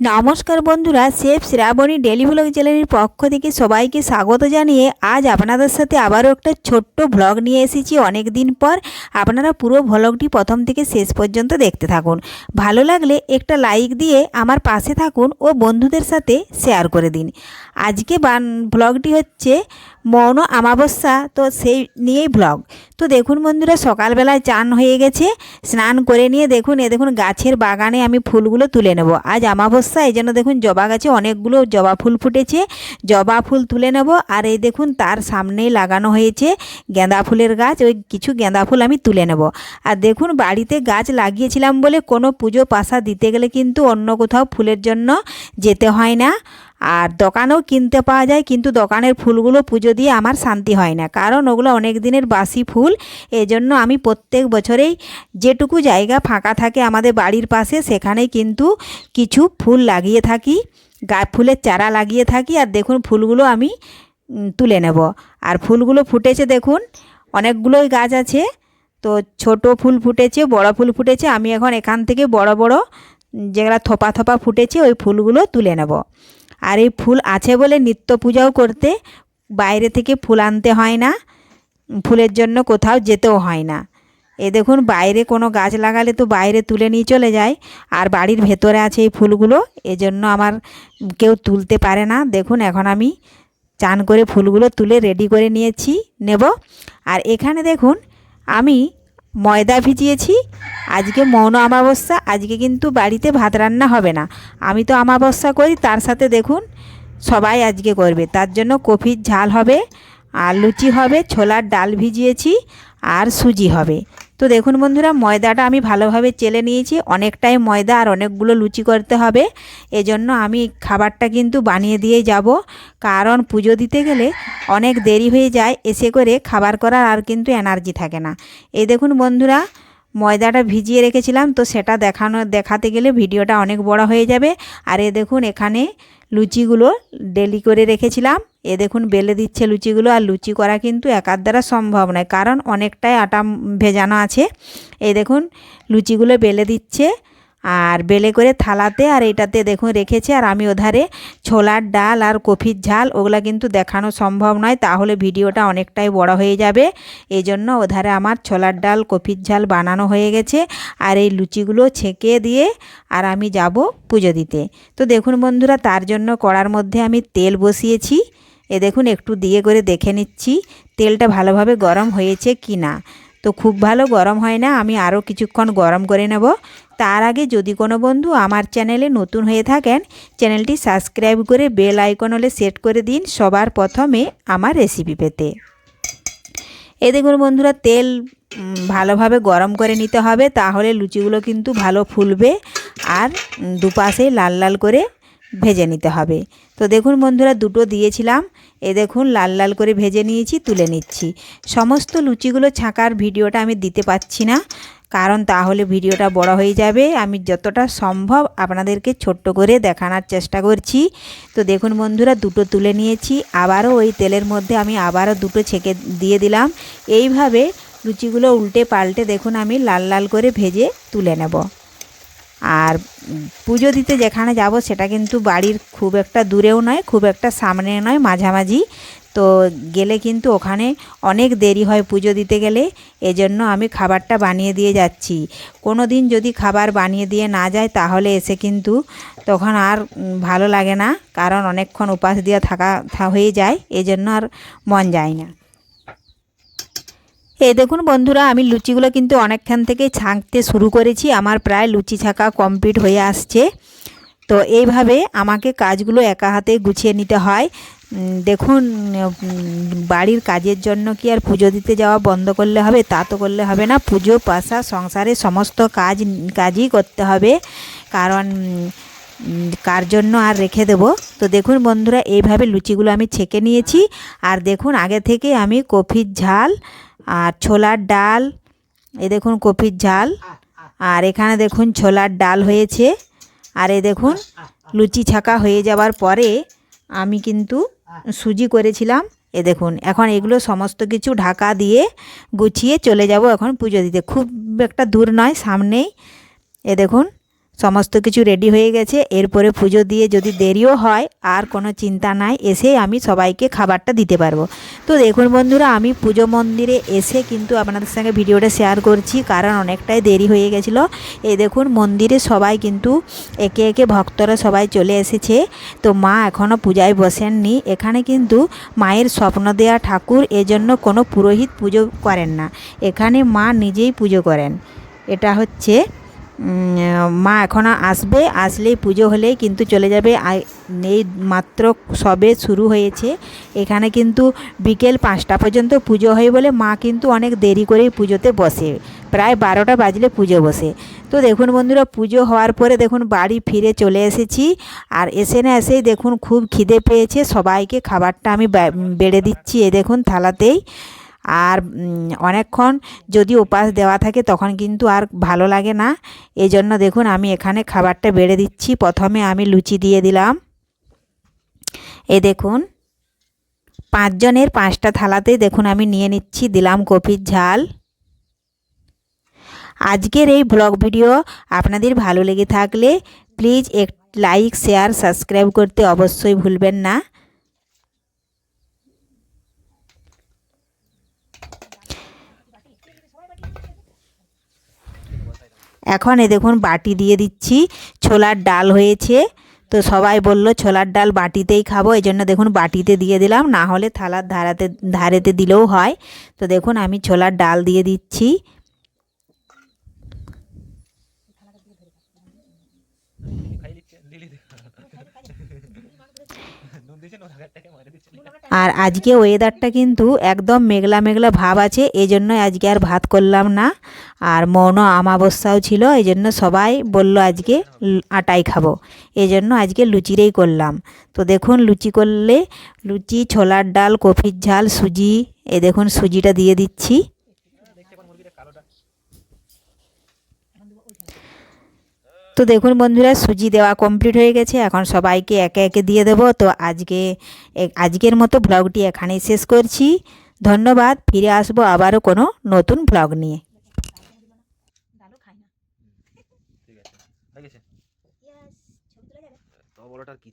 নমস্কার বন্ধুরা chef Shrabani daily vlog চ্যানেলের পক্ষ থেকে সবাইকে স্বাগত জানিয়ে আজ আপনাদের সাথে আবারও একটা ছোট্ট ভ্লগ নিয়ে এসেছি। অনেক দিন পর আপনারা পুরো ভ্লগটি প্রথম থেকে শেষ পর্যন্ত দেখতে থাকুন। ভালো লাগলে একটা লাইক দিয়ে আমার পাশে থাকুন ও বন্ধুদের সাথে শেয়ার করে দিন। আজকে বান ভ্লগটি হচ্ছে মৌন আমাবস্যা তো সেই নিয়েই ব্লগ তো দেখুন বন্ধুরা, সকালবেলায় চান হয়ে গেছে, স্নান করে নিয়ে দেখুন, এ দেখুন গাছের বাগানে আমি ফুলগুলো তুলে নেব। আজ আমাবস্যা এই জন্য দেখুন জবা গাছে অনেকগুলো জবা ফুল ফুটেছে। জবা ফুল তুলে নেব, আর এই দেখুন তার সামনেই লাগানো হয়েছে গেঁদা ফুলের গাছ, ওই কিছু গেঁদা ফুল আমি তুলে নেব। আর দেখুন বাড়িতে গাছ লাগিয়েছিলাম বলে কোনো পুজো পাশা দিতে গেলে কিন্তু অন্য কোথাও ফুলের জন্য যেতে হয় না। আর দোকানেও কিনতে পাওয়া যায়, কিন্তু দোকানের ফুলগুলো পুজো দিয়ে আমার শান্তি হয় না। কারণ ওগুলো অনেক দিনের বাসি ফুল, এজন্য আমি প্রত্যেক বছরেই যেটুকু জায়গা ফাঁকা থাকে আমাদের বাড়ির পাশে, সেখানেই কিন্তু কিছু ফুল লাগিয়ে থাকি, গা, ফুলের চারা লাগিয়ে থাকি। আর দেখুন, ফুলগুলো আমি তুলে নেব। আর ফুলগুলো ফুটেছে দেখুন, অনেকগুলোই গাছ আছে। তো ছোট ফুল ফুটেছে, বড় ফুল ফুটেছে, আমি এখন এখান থেকে বড় বড়, যেগুলো থোপা থোপা ফুটেছে, ওই ফুলগুলো তুলে নেব। আর এই ফুল আছে বলে নিত্য পূজাও করতে বাইরে থেকে ফুল আনতে হয় না। ফুলের জন্য কোথাও যেতেও হয় না। এ দেখুন, বাইরে কোনো গাছ লাগালে তো বাইরে তুলে নিয়ে চলে যায়। আর বাড়ির ভেতরে আছে এই ফুলগুলো, এজন্য আমার কেউ তুলতে পারে না। দেখুন, এখন আমি চান করে ফুলগুলো তুলে রেডি করে নিয়েছি, নেব। আর এখানে দেখুন, আমি ময়দা ভিজিয়েছি। আজকে মৌন অমাবস্যা, আজকে কিন্তু বাড়িতে ভাত রান্না হবে না। আমি তো অমাবস্যা করি, তার সাথে দেখুন, সবাই আজকে করবে। তার জন্য কফির ঝাল হবে, আর লুচি হবে, ছোলার ডাল ভিজিয়েছি, আর সুজি হবে। তো দেখুন বন্ধুরা, ময়দাটা আমি ভালোভাবে চেলে নিয়েছি। অনেকটাই ময়দা আর অনেকগুলো লুচি করতে হবে। এজন্য আমি খাবারটা কিন্তু বানিয়ে দিয়ে যাব। কারণ পুজো দিতে গেলে অনেক দেরি হয়ে যায়, এসে করে খাবার করার আর কিন্তু এনার্জি থাকে না। এই দেখুন বন্ধুরা, ময়দাটা ভিজিয়ে রেখেছিলাম, তো সেটা দেখানো, দেখাতে গেলে ভিডিওটা অনেক বড় হয়ে যাবে। আর এ দেখুন, এখানে লুচিগুলো ডেলি করে রেখেছিলাম। এ দেখুন বেলে দিচ্ছে লুচিগুলো, আর লুচি করা কিন্তু একার দ্বারা সম্ভব নয়। কারণ অনেকটাই আটা ভেজানো আছে। এই দেখুন, লুচিগুলো বেলে দিচ্ছে, আর বেলে করে থালাতে আর এটাতে দেখুন রেখেছে, আর আমি ওধারে ছোলার ডাল আর কফির ঝাল ওগুলা কিন্তু দেখানো সম্ভব নয়, তাহলে ভিডিওটা অনেকটাই বড় হয়ে যাবে। এই জন্য ওধারে আমার ছোলার ডাল, কফির ঝাল বানানো হয়ে গেছে, আর এই লুচিগুলো ছেঁকে দিয়ে আর আমি যাব পুজো দিতে। তো দেখুন বন্ধুরা, তার জন্য কড়ার মধ্যে আমি তেল বসিয়েছি। এ দেখুন, একটু দিয়ে করে দেখে নিচ্ছি, তেলটা ভালোভাবে গরম হয়েছে কি না তো খুব ভালো গরম হয় না, আমি আরও কিছুক্ষণ গরম করে নেব। তার আগে যদি কোনো বন্ধু আমার চ্যানেলে নতুন হয়ে থাকেন, চ্যানেলটি সাবস্ক্রাইব করে বেল আইকন হলে সেট করে দিন সবার প্রথমে আমার রেসিপি পেতে। এ দেখুন বন্ধুরা, তেল ভালোভাবে গরম করে নিতে হবে, তাহলে লুচিগুলো কিন্তু ভালো ফুলবে আর দুপাশে লাল লাল করে ভেজে নিতে হবে। তো দেখুন বন্ধুরা, দুটো দিয়েছিলাম। এ দেখুন, লাল লাল করে ভেজে নিয়েছি, তুলে নিচ্ছি। সমস্ত লুচিগুলো ছাঁকার ভিডিওটা আমি দিতে পাচ্ছি না, কারণ তাহলে ভিডিওটা বড় হয়ে যাবে। আমি যতটা সম্ভব আপনাদেরকে ছোট্ট করে দেখানোর চেষ্টা করছি। তো দেখুন বন্ধুরা, দুটো তুলে নিয়েছি। আবারও ওই তেলের মধ্যে আমি আবারও দুটো ছেঁকে দিয়ে দিলাম। এইভাবে লুচিগুলো উল্টে পাল্টে দেখুন আমি লাল লাল করে ভেজে তুলে নেব। আর পুজো দিতে যেখানে যাব সেটা কিন্তু বাড়ির খুব একটা দূরেও নয়, খুব একটা সামনে নয়, মাঝামাঝি। তো গেলে কিন্তু ওখানে অনেক দেরি হয় পুজো দিতে গেলে, এজন্য আমি খাবারটা বানিয়ে দিয়ে যাচ্ছি। কোনো দিন যদি খাবার বানিয়ে দিয়ে না যায় তাহলে এসে কিন্তু তখন আর ভালো লাগে না, কারণ অনেকক্ষণ উপাস দিয়ে থাকা হয়ে যায়, এজন্য আর মন যায় না। এই দেখুন বন্ধুরা, আমি লুচিগুলো কিন্তু অনেকক্ষণ থেকে ছাঁকতে শুরু করেছি। আমার প্রায় লুচি ছাঁকা কমপ্লিট হয়ে আসছে। তো এইভাবে আমাকে কাজগুলো একা হাতে গুছিয়ে নিতে হয়। দেখুন বাড়ির কাজের জন্য কি আর পুজো দিতে যাওয়া বন্ধ করলে হবে, তা তো করলে হবে না। পুজো, পাশা, সংসারে সমস্ত কাজ, কাজই করতে হবে। কারণ কার জন্য আর রেখে দেব? তো দেখুন বন্ধুরা, এইভাবে লুচিগুলো আমি ছেঁকে নিয়েছি। আর দেখুন, আগে থেকে আমি কফির ঝাল আর ছোলার ডাল এ দেখুন কপির ঝাল, আর এখানে দেখুন ছোলার ডাল হয়েছে, আর এ দেখুন লুচি ছাকা হয়ে যাওয়ার পরে আমি কিন্তু সুজি করেছিলাম, এ দেখুন, এখন এগুলো সমস্ত কিছু ঢাকা দিয়ে গুছিয়ে চলে যাব এখন পুজো দিতে। খুব একটা দূর নয়, সামনেই, এ দেখুন সমস্ত কিছু রেডি হয়ে গেছে। এরপরে পুজো দিয়ে যদি দেরিও হয়, আর কোনো চিন্তা নাই, এসে আমি সবাইকে খাবারটা দিতে পারব। তো দেখুন বন্ধুরা, আমি পুজো মন্দিরে এসে কিন্তু আপনাদের সঙ্গে ভিডিওটা শেয়ার করছি, কারণ অনেকটাই দেরি হয়ে গেছিল। এই দেখুন, মন্দিরে সবাই কিন্তু একে একে ভক্তরা সবাই চলে এসেছে। তো মা এখনও পূজায় বসেননি। এখানে কিন্তু মায়ের স্বপ্ন দেয়া ঠাকুর, এজন্য কোনো পুরোহিত পুজো করেন না। এখানে মা নিজেই পুজো করেন। এটা হচ্ছে মা এখনও আসবে, আসলেই পুজো হলেই কিন্তু চলে যাবে। এই মাত্র সবে শুরু হয়েছে। এখানে কিন্তু বিকেল পাঁচটা পর্যন্ত পুজো হয় বলে মা কিন্তু অনেক দেরি করেই পুজোতে বসে। প্রায় বারোটা বাজলে পুজো বসে। তো দেখুন বন্ধুরা, পুজো হওয়ার পরে দেখুন বাড়ি ফিরে চলে এসেছি। আর এসে না এসেই দেখুন খুব খিদে পেয়েছে। সবাইকে খাবারটা আমি বেড়ে দিচ্ছি এ দেখুন থালাতেই। আর অনেকক্ষণ যদি উপাস দেওয়া থাকে তখন কিন্তু আর ভালো লাগে না। এই জন্য দেখুন আমি এখানে খাবারটা বেড়ে দিচ্ছি। প্রথমে আমি লুচি দিয়ে দিলাম। এ দেখুন, পাঁচজনের পাঁচটা থালাতে দেখুন আমি নিয়ে নিচ্ছি, দিলাম কপির ঝাল। আজকের এই ব্লগ ভিডিও আপনাদের ভালো লেগে থাকলে প্লিজ এক, লাইক, শেয়ার, সাবস্ক্রাইব করতে অবশ্যই ভুলবেন না। এখন এ দেখুন বাটি দিয়ে দিচ্ছি। ছোলার ডাল হয়েছে। তো সবাই বলল, ছোলার ডাল বাটিতেই খাব। এই জন্য দেখুন বাটিতে দিয়ে দিলাম। না হলে থালার ধারাতে, ধারেতে দিলেও হয়। তো দেখুন আমি ছোলার ডাল দিয়ে দিচ্ছি। আর আজকে ওয়েদারটা কিন্তু একদম মেঘলা মেঘলা ভাব আছে এই জন্য আজকে আর ভাত করলাম না। আর মৌন আমাবস্যাও ছিল এই জন্য সবাই বলল আজকে আটাই খাব। এই জন্য আজকে লুচিরেই করলাম। তো দেখুন, লুচি করলে লুচি, ছোলার ডাল কফির ঝাল, সুজি, এ দেখুন সুজিটা দিয়ে দিচ্ছি। তো দেখুন বন্ধুরা সুজি দেওয়া কমপ্লিট হয়ে গেছে। এখন সবাইকে একে একে দিয়ে দেব। তো আজকে এ- আজকের মতো ব্লগটি এখানেই শেষ করছি। ধন্যবাদ। ফিরে আসব আবারও কোনো নতুন ব্লগ নিয়ে। বড়টার কি